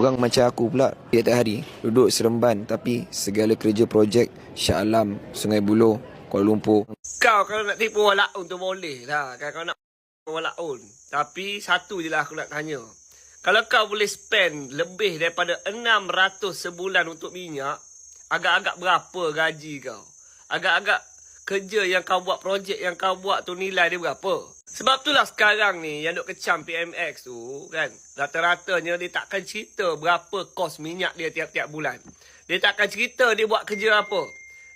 Orang macam aku pula Tiap-tiap hari Duduk seremban Tapi segala kerja projek Shah Alam Sungai Buloh Kuala Lumpur Kau kalau nak tipu walaun tu boleh lah. Kan kau nak walaun. Tapi satu je lah aku nak tanya. Kalau kau boleh spend lebih daripada 600 sebulan untuk minyak, agak-agak berapa gaji kau? Agak-agak kerja yang kau buat, projek yang kau buat tu nilai dia berapa? Sebab itulah sekarang ni yang duk kecam PMX tu kan. Rata-ratanya dia takkan cerita berapa kos minyak dia tiap-tiap bulan. Dia takkan cerita dia buat kerja apa.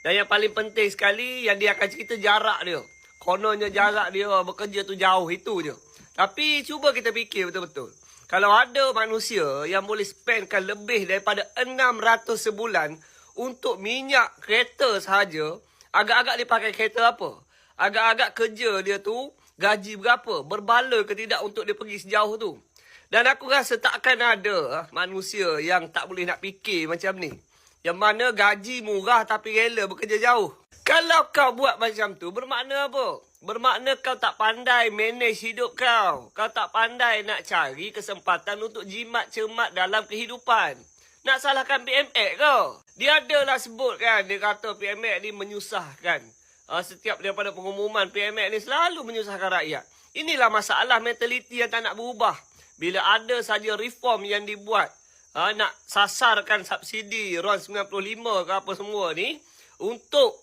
Dan yang paling penting sekali yang dia akan cerita jarak dia. Kononnya jarak dia bekerja tu jauh itu je. Tapi cuba kita fikir betul-betul. Kalau ada manusia yang boleh spendkan lebih daripada 600 sebulan untuk minyak kereta sahaja, agak-agak dia pakai kereta apa? Agak-agak kerja dia tu gaji berapa? Berbaloi ke tidak untuk dia pergi sejauh tu? Dan aku rasa takkan ada ah, manusia yang tak boleh nak fikir macam ni. Yang mana gaji murah tapi rela bekerja jauh. Kalau kau buat macam tu, bermakna apa? Bermakna kau tak pandai manage hidup kau. Kau tak pandai nak cari kesempatan untuk jimat cermat dalam kehidupan. Nak salahkan PMX kau? Dia adalah sebut kan, dia kata PMX ni menyusahkan. Uh, setiap daripada pengumuman PMX ni selalu menyusahkan rakyat. Inilah masalah mentaliti yang tak nak berubah. Bila ada saja reform yang dibuat, ha, nak sasarkan subsidi RON 95 ke apa semua ni untuk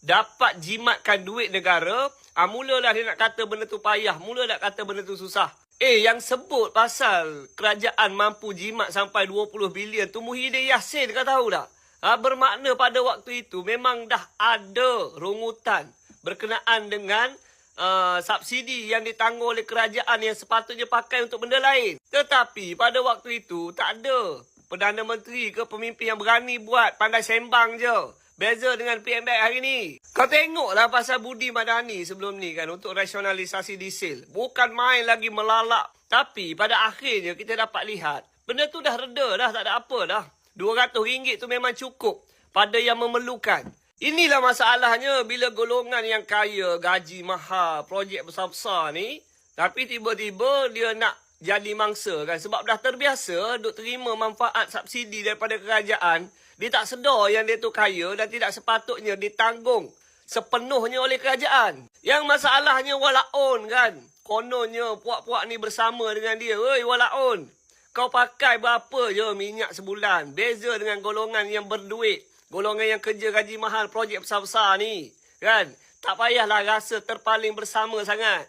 dapat jimatkan duit negara, ah mulalah dia nak kata benda tu payah, mula nak kata benda tu susah. Eh, yang sebut pasal kerajaan mampu jimat sampai 20 bilion tu Muhyiddin Yassin kau tahu tak? Ha, bermakna pada waktu itu memang dah ada rungutan berkenaan dengan uh, subsidi yang ditanggung oleh kerajaan yang sepatutnya pakai untuk benda lain. Tetapi pada waktu itu tak ada Perdana Menteri ke pemimpin yang berani buat pandai sembang je. Beza dengan PMBak hari ni. Kau tengoklah pasal Budi Madani sebelum ni kan untuk rasionalisasi diesel. Bukan main lagi melalak. Tapi pada akhirnya kita dapat lihat benda tu dah reda dah tak ada apa dah. RM200 tu memang cukup pada yang memerlukan. Inilah masalahnya bila golongan yang kaya, gaji mahal, projek besar-besar ni. Tapi tiba-tiba dia nak jadi mangsa kan. Sebab dah terbiasa duk terima manfaat subsidi daripada kerajaan. Dia tak sedar yang dia tu kaya dan tidak sepatutnya ditanggung sepenuhnya oleh kerajaan. Yang masalahnya walaun kan. Kononnya puak-puak ni bersama dengan dia. Oi walaun. Kau pakai berapa je minyak sebulan. Beza dengan golongan yang berduit. Golongan yang kerja gaji mahal projek besar-besar ni. Kan? Tak payahlah rasa terpaling bersama sangat.